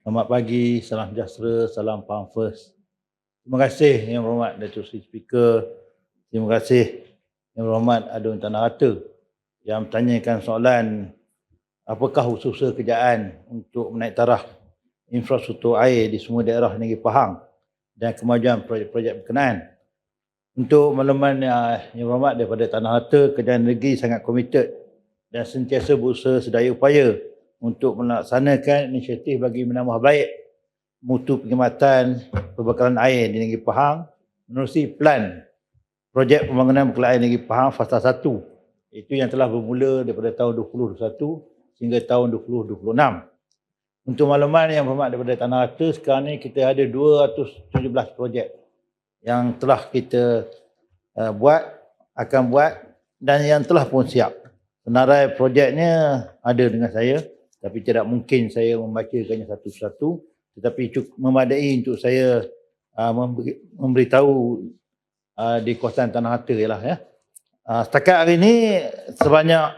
Selamat pagi, salam sejahtera, salam Palm First. Terima kasih Yang Berhormat Datuk Seri Speaker. Terima kasih Yang Berhormat Adun Tanah Rata yang bertanyakan soalan apakah usaha kerjaan untuk menaik taraf infrastruktur air di semua daerah negeri Pahang dan kemajuan projek-projek berkenaan. Untuk makluman yang berhormat daripada Tanah Harta, kerajaan negeri sangat komited dan sentiasa berusaha sedaya upaya untuk melaksanakan inisiatif bagi menambah baik mutu perkhidmatan perbekalan air di negeri Pahang menerusi plan projek pembangunan perbekalan air negeri Pahang fasa 1 itu yang telah bermula daripada tahun 2021 hingga tahun 2026. Untuk makluman yang berhormat daripada Tanah Harta, sekarang ni kita ada 217 projek yang telah kita uh, buat, akan buat dan yang telah pun siap. Senarai projeknya ada dengan saya tapi tidak mungkin saya membacakannya satu-satu. Tetapi cukup memadai untuk saya uh, memberi, memberitahu uh, di kawasan Tanah Harta ialah ya. Uh, setakat hari ini sebanyak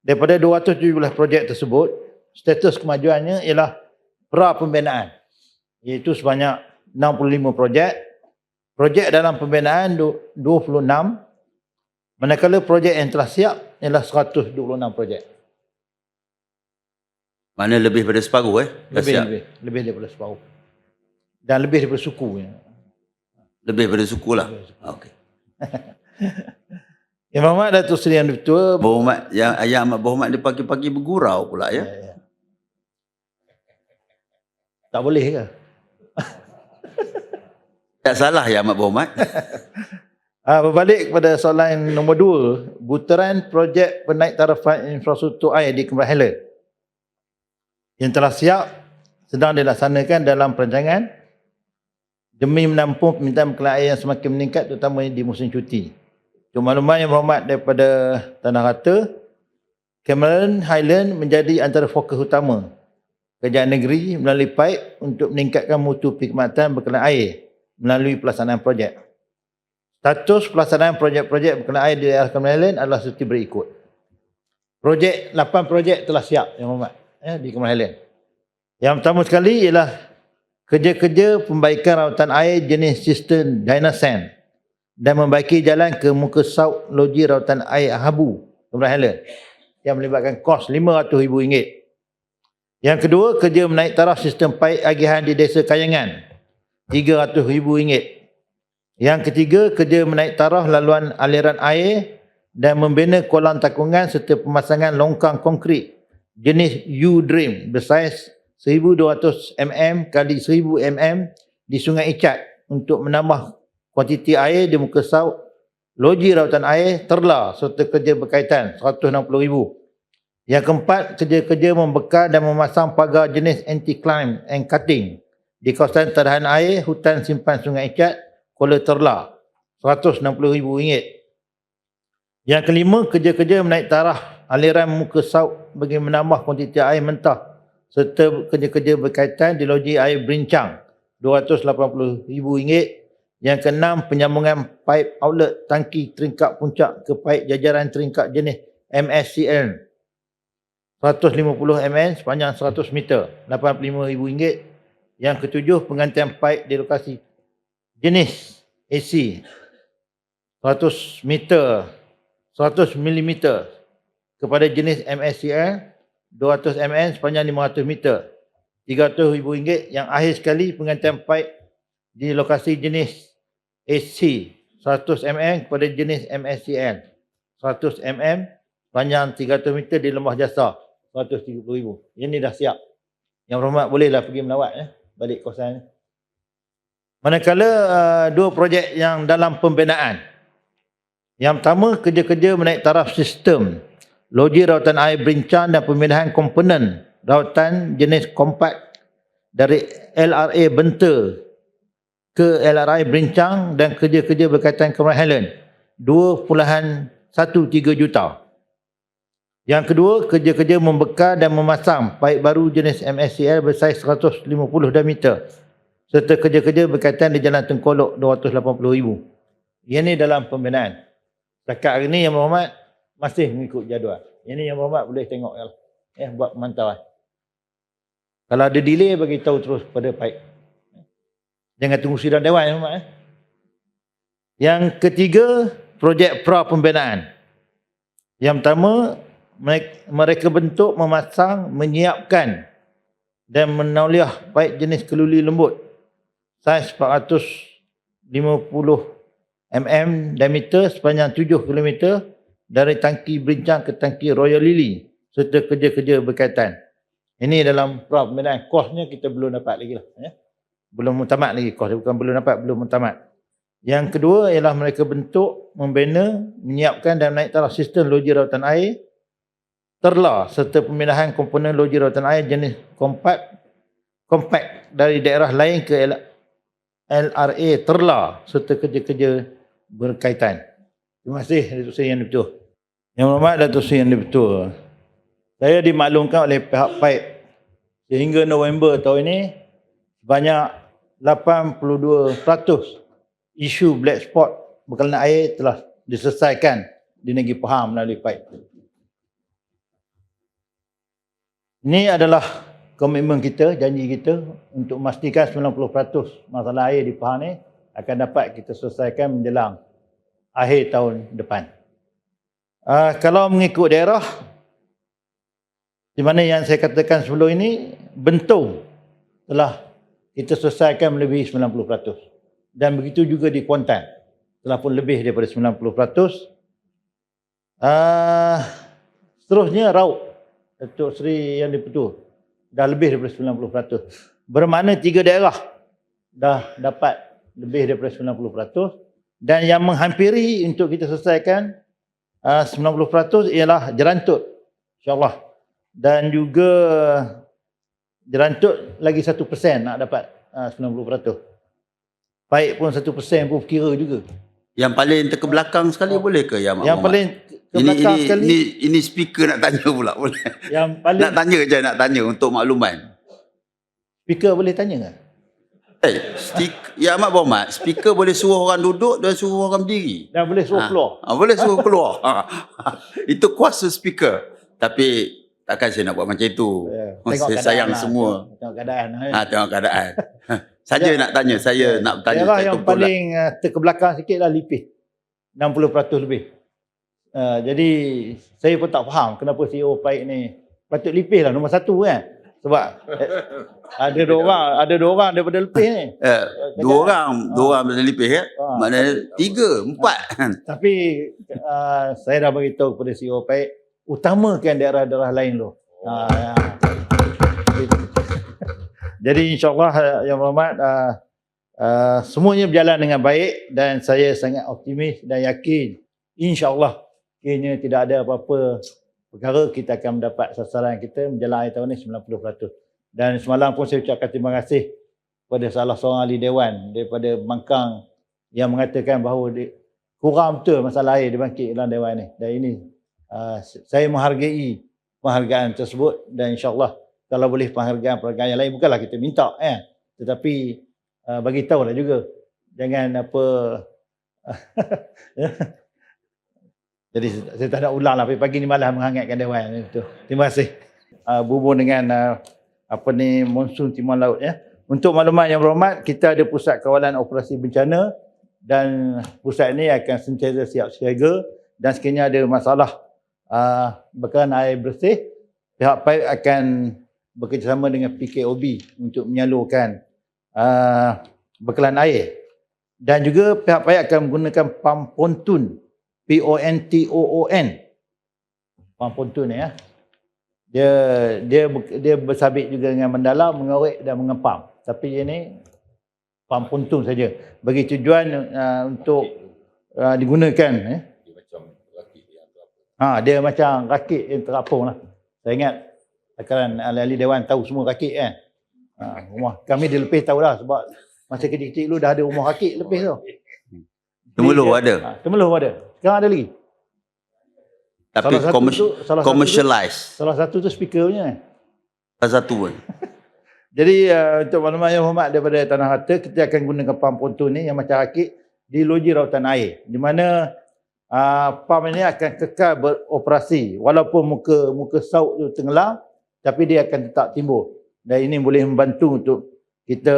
daripada 217 projek tersebut status kemajuannya ialah pra pembinaan iaitu sebanyak 65 projek. Projek dalam pembinaan 26 manakala projek yang telah siap ialah 126 projek Mana lebih daripada separuh eh? Dah lebih siap. lebih lebih daripada separuh dan lebih daripada suku ya. Lebih daripada suku lah. Okey. Yang Muhammad Datuk Seri Yang Dipertua Berhormat yang yang amat berhormat dia pagi-pagi bergurau pula ya. Ya, ya. Tak boleh ke? Tak salah ya amat berhormat. Ah, berbalik kepada soalan nombor dua, butiran projek penaik tarafan infrastruktur air di Kembar Highland yang telah siap sedang dilaksanakan dalam perancangan demi menampung permintaan bekalan air yang semakin meningkat terutamanya di musim cuti. Untuk makluman yang berhormat daripada Tanah Rata, Cameron Highland menjadi antara fokus utama kerajaan negeri melalui pipe untuk meningkatkan mutu perkhidmatan bekalan air melalui pelaksanaan projek. Status pelaksanaan projek-projek berkenaan air di daerah Cameron Highland adalah seperti berikut. Projek, 8 projek telah siap yang hormat ya, di Cameron Highland. Yang pertama sekali ialah kerja-kerja pembaikan rawatan air jenis sistem Dynasan dan membaiki jalan ke muka sauk loji rawatan air Habu Cameron Highland yang melibatkan kos RM500,000. Yang kedua, kerja menaik taraf sistem paip agihan di Desa Kayangan RM300,000. Yang ketiga, kerja menaik taraf laluan aliran air dan membina kolam takungan serta pemasangan longkang konkrit jenis U-Dream bersaiz 1200 mm kali 1000 mm di Sungai Icat untuk menambah kuantiti air di muka sauk loji rawatan air terla serta kerja berkaitan 160,000. Yang keempat, kerja-kerja membekal dan memasang pagar jenis anti-climb and cutting di kawasan tadahan air hutan simpan Sungai Icat Kuala Terla RM160,000. Yang kelima, kerja-kerja menaik taraf aliran muka sauk bagi menambah kuantiti air mentah serta kerja-kerja berkaitan di loji air Berincang RM280,000. Yang keenam, penyambungan pipe outlet tangki teringkap puncak ke pipe jajaran teringkap jenis MSCN 150 mm sepanjang 100 meter RM85,000. Yang ketujuh, penggantian pipe di lokasi jenis AC 100 meter 100 mm kepada jenis MSCL 200 mm sepanjang 500 meter. RM300,000 yang akhir sekali penggantian pipe di lokasi jenis AC 100 mm kepada jenis MSCL 100 mm panjang 300 meter di lembah jasa. RM130,000 ini dah siap. Yang berhormat bolehlah pergi melawat eh, balik kawasan. Manakala uh, dua projek yang dalam pembinaan. Yang pertama, kerja-kerja menaik taraf sistem loji rawatan air berincang dan pemindahan komponen rawatan jenis kompak dari LRA Benta ke LRA Berincang dan kerja-kerja berkaitan Cameron Highland 2.13 juta. Yang kedua, kerja-kerja membekal dan memasang paip baru jenis MSCL bersaiz 150 diameter serta kerja-kerja berkaitan di Jalan Tengkolok RM280,000. Yang ini dalam pembinaan. Setakat hari ini Yang Berhormat masih mengikut jadual. Ini Yang Berhormat boleh tengok ya. Eh, buat pemantauan. Kalau ada delay bagi tahu terus pada pipe. Jangan tunggu sidang dewan ya, Mak, eh. Yang ketiga, projek pra pembinaan. Yang pertama, mereka, bentuk, memasang, menyiapkan dan menauliah baik jenis keluli lembut saiz 450 mm diameter sepanjang 7 km dari tangki berincang ke tangki Royal Lily serta kerja-kerja berkaitan. Ini dalam pra pembinaan. Kosnya kita belum dapat lagi lah. Ya. Belum mutamat lagi kos. Bukan belum dapat, belum mutamat. Yang kedua ialah mereka bentuk, membina, menyiapkan dan menaik taraf sistem loji rawatan air terla serta pemindahan komponen loji rawatan air jenis kompak kompak dari daerah lain ke LRA terla serta kerja-kerja berkaitan. Terima kasih Datuk Seri Yang Dipertua. Yang hormat Datuk Seri Yang Dipertua. Saya dimaklumkan oleh pihak PAIP sehingga November tahun ini sebanyak 82% isu black spot berkenaan air telah diselesaikan di negeri Pahang melalui PAIP. Ini adalah komitmen kita, janji kita untuk memastikan 90% masalah air di Pahang ni akan dapat kita selesaikan menjelang akhir tahun depan. Uh, kalau mengikut daerah, di mana yang saya katakan sebelum ini, Bentong telah kita selesaikan melebihi 90%. Dan begitu juga di Kuantan, telah pun lebih daripada 90%. Uh, seterusnya Rauk, Datuk Seri Yang Dipertua dah lebih daripada 90%. Bermakna tiga daerah dah dapat lebih daripada 90% dan yang menghampiri untuk kita selesaikan uh, 90% ialah Jerantut insyaAllah dan juga Jerantut lagi 1% nak dapat uh, 90%. Baik pun 1% pun kira juga. Yang paling terkebelakang sekali oh. boleh ke ya Mak Yang Muhammad? paling ke ini ini, sekali ini ini speaker nak tanya pula boleh. yang paling Nak tanya je nak tanya untuk makluman. speaker boleh tanya tak? Eh, speaker, ya Ahmad Muhammad, speaker boleh suruh orang duduk dan suruh orang berdiri. Dan boleh suruh Ah, keluar. ah, boleh suruh keluar. Ah, itu kuasa speaker. Tapi takkan saya nak buat macam itu. Ya, Oh, saya sayang lah. semua. Tengok, keadaan. eh. Ha, tengok keadaan. Saja Ya. nak tanya, saya nak bertanya. Daerah yang lah. paling uh, terkebelakang sikit lah Lipih. 60% lebih. Uh, jadi saya pun tak faham kenapa CEO Paik ni patut Lipih lah nombor satu kan. Sebab eh, ada dua orang, ada dua orang daripada Lipih ni. Eh, dua orang, dua orang boleh lipih ya. Ah. Maknanya tiga, empat. Tapi uh, saya dah beritahu kepada CEO Paik, utamakan daerah-daerah lain tu. Ya. Jadi insyaAllah Yang Berhormat uh, uh, semuanya berjalan dengan baik dan saya sangat optimis dan yakin insyaAllah kiranya tidak ada apa-apa perkara kita akan mendapat sasaran kita menjelang akhir tahun ini 90%. Dan semalam pun saya ucapkan terima kasih kepada salah seorang ahli dewan daripada Mangkang yang mengatakan bahawa dia, kurang betul masalah air dibangkit dalam dewan ini. Dan ini uh, saya menghargai penghargaan tersebut dan insyaAllah kalau boleh penghargaan-penghargaan yang lain bukanlah kita minta eh tetapi uh, bagi tahu lah juga jangan apa jadi saya tak nak ulang lah. Pagi ni malam menghangatkan dewan. Itu. Terima kasih. Uh, berhubung dengan uh, apa ni monsun timur laut ya. Untuk maklumat yang berhormat kita ada pusat kawalan operasi bencana dan pusat ini akan sentiasa siap siaga dan sekiranya ada masalah uh, berkenaan air bersih pihak PAIP akan bekerjasama dengan PKOB untuk menyalurkan uh, bekalan air. Dan juga pihak PAIP akan menggunakan pam pontun P-O-N-T-O-O-N pam pontun ni ya dia dia dia bersabit juga dengan mendalam mengorek dan mengepam tapi ini pam pontun saja bagi tujuan uh, untuk uh, digunakan eh Ha, dia macam rakit yang terapung lah. Saya ingat akaran ahli-ahli dewan tahu semua rakit kan. Ha, rumah kami di Lepih tahu lah sebab masa kecil-kecil dulu dah ada rumah rakit Lepih tu. Temeluh Dia- ada. Ha, temeluh ada. Sekarang ada lagi. Tapi Salah commercial, tu- salah satu tu- commercialize. Salah satu tu speaker punya. Salah satu pun. Jadi uh, untuk maklumat yang hormat daripada Tanah Harta, kita akan gunakan pam pontun ni yang macam rakit di loji rawatan air. Di mana uh, pam ini akan kekal beroperasi walaupun muka muka sauk tu tenggelam tapi dia akan tetap timbul. dan ini boleh membantu untuk kita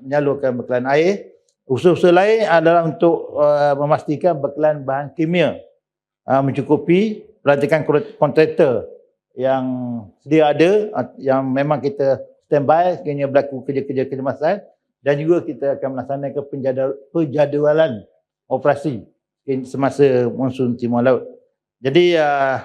menyalurkan bekalan air. Usaha-usaha lain adalah untuk uh, memastikan bekalan bahan kimia uh, mencukupi pelantikan kontraktor yang sedia ada uh, yang memang kita standby sekiranya berlaku kerja-kerja kecemasan dan juga kita akan melaksanakan penjadwal, penjadualan operasi semasa monsun timur laut. Jadi uh,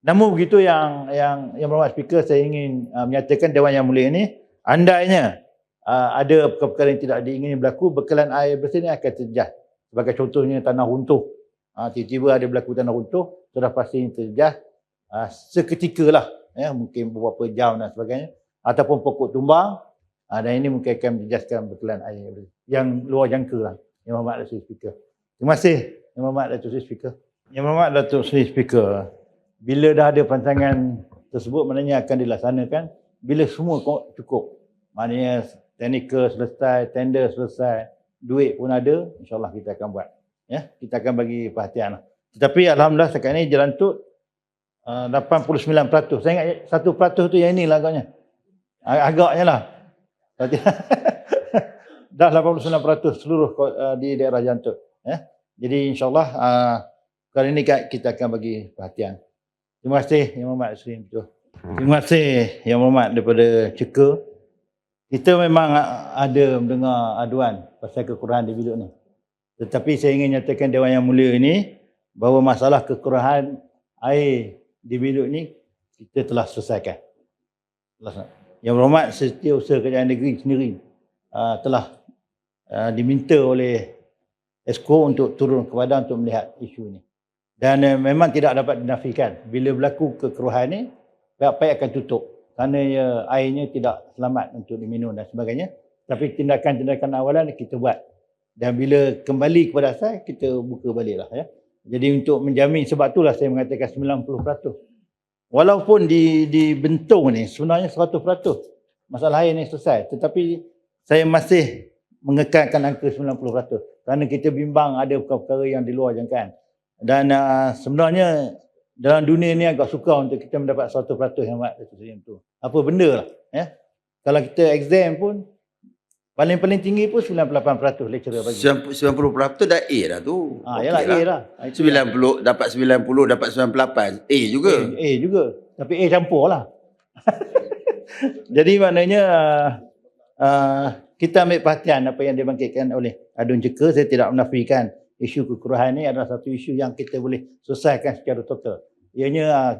namun begitu yang yang yang berhormat speaker saya ingin uh, menyatakan Dewan Yang Mulia ini andainya ada perkara-perkara yang tidak diingini berlaku bekalan air bersih ini akan terjejas. Sebagai contohnya tanah runtuh. Uh, tiba-tiba ada berlaku tanah runtuh sudah pasti terjejas uh, seketika lah ya, mungkin beberapa jam dan sebagainya ataupun pokok tumbang uh, dan ini mungkin akan menjejaskan bekalan air bersih. yang luar jangka lah. Yang Berhormat Datuk Speaker. Terima kasih Yang Berhormat Datuk Seri Speaker. Yang Berhormat Datuk Seri Speaker bila dah ada perancangan tersebut maknanya akan dilaksanakan bila semua cukup maknanya teknikal selesai tender selesai duit pun ada insyaallah kita akan buat ya kita akan bagi perhatian lah. tetapi alhamdulillah sekarang ni jalan tu uh, 89% saya ingat 1% tu yang inilah agaknya agaknya lah dah 89% seluruh uh, di daerah Jantut ya jadi insyaallah uh, kali ini kita akan bagi perhatian Terima kasih Yang Betul. Terima kasih Yang Berhormat daripada Ceka. Kita memang ada mendengar aduan pasal kekurangan di bilik ni. Tetapi saya ingin nyatakan Dewan Yang Mulia ini bahawa masalah kekurangan air di bilik ni kita telah selesaikan. Yang Berhormat Setiausaha Usaha Kerajaan Negeri sendiri telah diminta oleh ESCO untuk turun ke badan untuk melihat isu ini. Dan memang tidak dapat dinafikan. Bila berlaku kekeruhan ni, pihak-pihak akan tutup. Kerana ya, airnya tidak selamat untuk diminum dan sebagainya. Tapi tindakan-tindakan awalan kita buat. Dan bila kembali kepada asal, kita buka balik lah. Ya. Jadi untuk menjamin, sebab itulah saya mengatakan 90%. Walaupun di, di bentung ni, sebenarnya 100% masalah air ni selesai. Tetapi saya masih mengekalkan angka 90%. Kerana kita bimbang ada perkara-perkara yang di luar jangkaan. Dan uh, sebenarnya dalam dunia ni agak suka untuk kita mendapat 100% yang mat itu. Apa benda lah. Ya? Kalau kita exam pun paling-paling tinggi pun 98% lecturer bagi. 90% dah A dah tu. Ha, yalah Okey A lah. 90 dapat 90 dapat 98 A juga. A, A juga. Tapi A campur lah. Jadi maknanya uh, uh, kita ambil perhatian apa yang dibangkitkan oleh Adun Jeka. Saya tidak menafikan isu kekurangan ini adalah satu isu yang kita boleh selesaikan secara total. Ianya uh,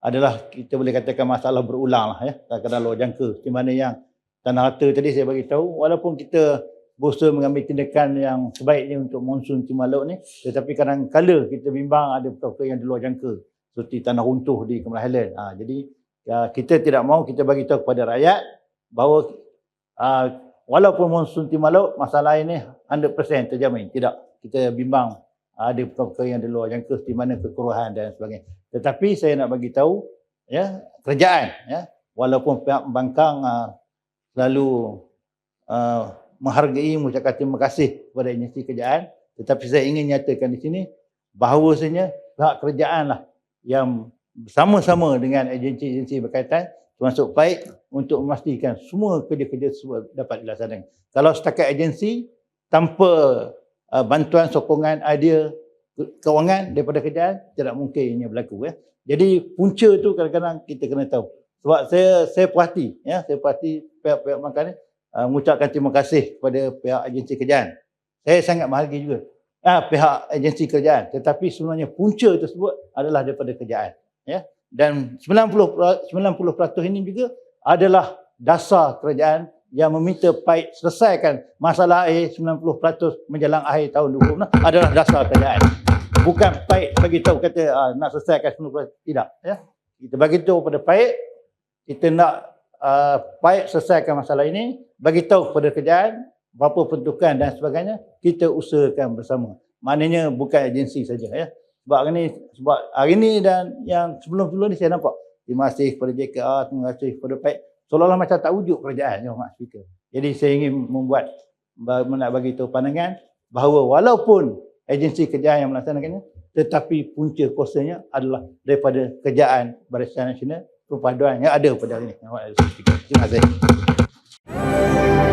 adalah kita boleh katakan masalah berulang lah ya. Kadang-kadang luar jangka. Di mana yang tanah harta tadi saya bagi tahu walaupun kita berusaha mengambil tindakan yang sebaiknya untuk monsun timur laut ni tetapi kadang-kala kita bimbang ada perkara yang di luar jangka seperti tanah runtuh di Kemarah Highland. Ha, jadi uh, kita tidak mahu kita bagi tahu kepada rakyat bahawa uh, walaupun monsun timur laut masalah ini 100% terjamin. Tidak kita bimbang ada perkara-perkara yang di luar jangka di mana kekurangan dan sebagainya. Tetapi saya nak bagi tahu ya kerajaan ya walaupun pihak pembangkang uh, selalu uh, menghargai mengucapkan terima kasih kepada agensi kerajaan tetapi saya ingin nyatakan di sini bahawasanya pihak kerajaan lah yang bersama-sama dengan agensi-agensi berkaitan termasuk baik untuk memastikan semua kerja-kerja tersebut dapat dilaksanakan. Kalau setakat agensi tanpa uh, bantuan sokongan idea kewangan daripada kerajaan tidak mungkin ini berlaku ya. Jadi punca tu kadang-kadang kita kena tahu. Sebab saya saya puhati ya, saya puhati pihak-pihak makan ni uh, mengucapkan terima kasih kepada pihak agensi kerajaan. Saya sangat menghargai juga ah, pihak agensi kerajaan tetapi sebenarnya punca tersebut adalah daripada kerajaan ya. Dan 90 90% ini juga adalah dasar kerajaan yang meminta PAIT selesaikan masalah air 90% menjelang akhir tahun 2026 adalah dasar kerajaan. Bukan PAIT bagi tahu kata uh, nak selesaikan 90% tidak ya. Kita bagi tahu kepada PAIT kita nak uh, PAIT selesaikan masalah ini, bagi tahu kepada kerajaan berapa peruntukan dan sebagainya, kita usahakan bersama. Maknanya bukan agensi saja ya. Sebab hari ini sebab hari ini dan yang sebelum-sebelum ni saya nampak terima kasih kepada JKA, terima kasih kepada PAIT seolah-olah macam tak wujud kerajaan ya Mak Speaker. Jadi saya ingin membuat nak bagi tahu pandangan bahawa walaupun agensi kerjaan yang melaksanakannya tetapi punca kuasanya adalah daripada kejayaan Barisan Nasional perpaduan yang ada pada hari ini. Terima kasih.